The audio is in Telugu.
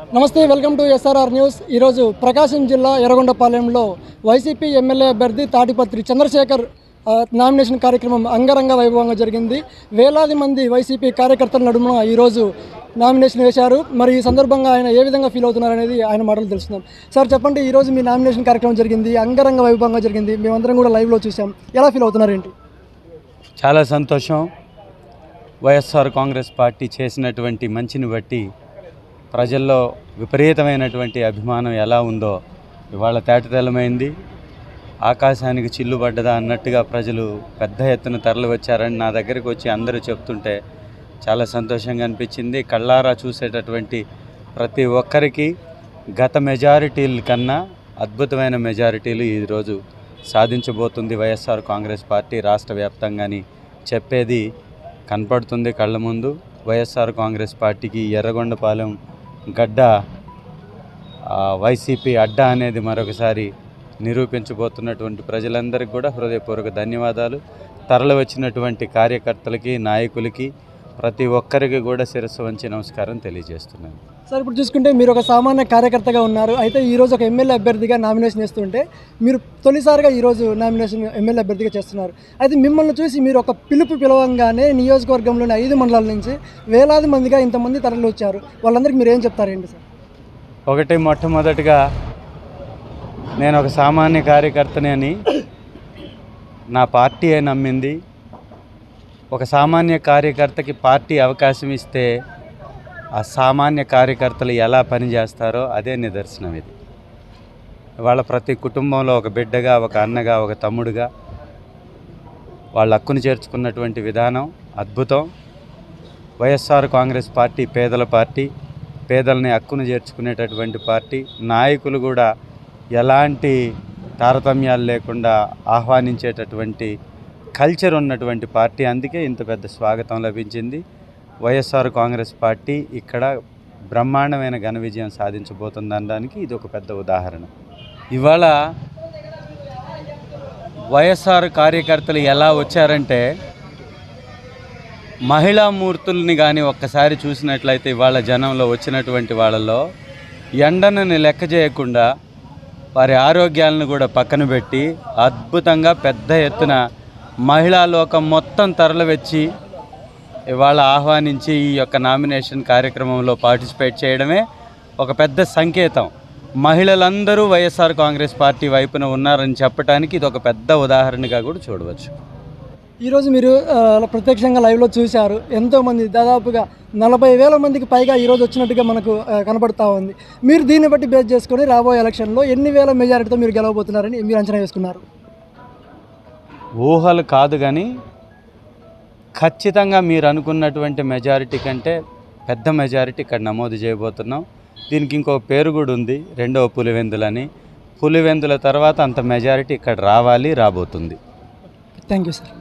నమస్తే వెల్కమ్ టు ఎస్ఆర్ఆర్ న్యూస్. ఈరోజు ప్రకాశం జిల్లా ఎర్రగొండపాలెంలో వైసీపీ ఎమ్మెల్యే అభ్యర్థి తాటిపత్రి చంద్రశేఖర్ నామినేషన్ కార్యక్రమం అంగరంగ వైభవంగా జరిగింది. వేలాది మంది వైసీపీ కార్యకర్తల నడుమ ఈరోజు నామినేషన్ వేశారు. మరి ఈ సందర్భంగా ఆయన ఏ విధంగా ఫీల్ అవుతున్నారు అనేది ఆయన మాటలు తెలుసుకుందాం సార్ చెప్పండి ఈరోజు మీ నామినేషన్ కార్యక్రమం జరిగింది అంగరంగ వైభవంగా జరిగింది మేమందరం కూడా లైవ్లో చూసాం ఎలా ఫీల్ అవుతున్నారు ఏంటి? చాలా సంతోషం. వైఎస్ఆర్ కాంగ్రెస్ పార్టీ చేసినటువంటి మంచిని బట్టి ప్రజల్లో విపరీతమైనటువంటి అభిమానం ఎలా ఉందో ఇవాళ తేటతెల్లమైంది. ఆకాశానికి చిల్లు పడ్డదా అన్నట్టుగా ప్రజలు పెద్ద ఎత్తున తరలి వచ్చారని నా దగ్గరికి వచ్చి అందరూ చెప్తుంటే చాలా సంతోషంగా అనిపించింది. కళ్ళారా చూసేటటువంటి ప్రతి ఒక్కరికి గత మెజారిటీల కన్నా అద్భుతమైన మెజారిటీలు ఈరోజు సాధించబోతుంది వైఎస్ఆర్ కాంగ్రెస్ పార్టీ రాష్ట్ర వ్యాప్తంగాని చెప్పేది కనపడుతుంది కళ్ళ ముందు. వైఎస్ఆర్ కాంగ్రెస్ పార్టీకి ఎర్రగొండపాలెం గడ్డ వైసీపీ అడ్డా అనేది మరొకసారి నిరూపించబోతున్నటువంటి ప్రజలందరికీ కూడా హృదయపూర్వక ధన్యవాదాలు. తరలి వచ్చినటువంటి కార్యకర్తలకి నాయకులకి ప్రతి ఒక్కరికి కూడా శిరస్సు వంచి నమస్కారం తెలియజేస్తున్నాను. సార్ ఇప్పుడు చూసుకుంటే మీరు ఒక సామాన్య కార్యకర్తగా ఉన్నారు. అయితే ఈరోజు ఒక ఎమ్మెల్యే అభ్యర్థిగా నామినేషన్ చేస్తుంటే మీరు తొలిసారిగా ఈరోజు నామినేషన్ ఎమ్మెల్యే అభ్యర్థిగా చేస్తున్నారు. అయితే మిమ్మల్ని చూసి మీరు ఒక పిలుపు పిలవంగానే నియోజకవర్గంలోని ఐదు మండలాల నుంచి వేలాది మందిగా ఇంతమంది తరలి వచ్చారు. వాళ్ళందరికీ మీరు ఏం చెప్తారేంటి సార్? ఒకటి మొట్టమొదటిగా నేను ఒక సామాన్య కార్యకర్తని అని నా పార్టీ నమ్మింది. ఒక సామాన్య కార్యకర్తకి పార్టీ అవకాశం ఇస్తే ఆ సామాన్య కార్యకర్తలు ఎలా పనిచేస్తారో అదే నిదర్శనం ఇది. వాళ్ళ ప్రతి కుటుంబంలో ఒక బిడ్డగా ఒక అన్నగా ఒక తమ్ముడుగా వాళ్ళ హక్కును చేర్చుకున్నటువంటి విధానం అద్భుతం. వైఎస్ఆర్ కాంగ్రెస్ పార్టీ పేదల పార్టీ పేదల్ని హక్కును చేర్చుకునేటటువంటి పార్టీ. నాయకులు కూడా ఎలాంటి తారతమ్యాలు లేకుండా ఆహ్వానించేటటువంటి కల్చర్ ఉన్నటువంటి పార్టీ అందుకే ఇంత పెద్ద స్వాగతం లభించింది. వైఎస్ఆర్ కాంగ్రెస్ పార్టీ ఇక్కడ బ్రహ్మాండమైన ఘన విజయం సాధించబోతుందనడానికి ఇది ఒక పెద్ద ఉదాహరణ. ఇవాళ వైఎస్ఆర్ కార్యకర్తలు ఎలా వచ్చారంటే మహిళా మూర్తుల్ని కానీ ఒక్కసారి చూసినట్లయితే ఇవాళ జనంలో వచ్చినటువంటి వాళ్ళలో ఎండనని లెక్క చేయకుండా వారి ఆరోగ్యాలను కూడా పక్కన పెట్టి అద్భుతంగా పెద్ద ఎత్తున మహిళా లోకం మొత్తం తరలివచ్చి ఇవాళ ఆహ్వానించి ఈ యొక్క నామినేషన్ కార్యక్రమంలో పార్టిసిపేట్ చేయడమే ఒక పెద్ద సంకేతం. మహిళలందరూ వైఎస్ఆర్ కాంగ్రెస్ పార్టీ వైపున ఉన్నారని చెప్పడానికి ఇది ఒక పెద్ద ఉదాహరణగా కూడా చూడవచ్చు. ఈరోజు మీరు ప్రత్యక్షంగా లైవ్లో చూశారు. ఎంతోమంది దాదాపుగా నలభై వేల మందికి పైగా ఈరోజు వచ్చినట్టుగా మనకు కనబడుతూ ఉంది. మీరు దీన్ని బట్టి బేస్ చేసుకొని రాబోయే ఎలక్షన్లో ఎన్ని వేల మెజారిటీతో మీరు గెలవబోతున్నారని మీరు అంచనా వేసుకున్నారు? ఊహలు కాదు కానీ ఖచ్చితంగా మీరు అనుకున్నటువంటి మెజారిటీ కంటే పెద్ద మెజారిటీ ఇక్కడ నమోదు చేయబోతున్నాం. దీనికి ఇంకో పేరు కూడా ఉంది రెండవ పులివెందులని. పులివెందుల తర్వాత అంత మెజారిటీ ఇక్కడ రావాలి రాబోతుంది. Thank you sir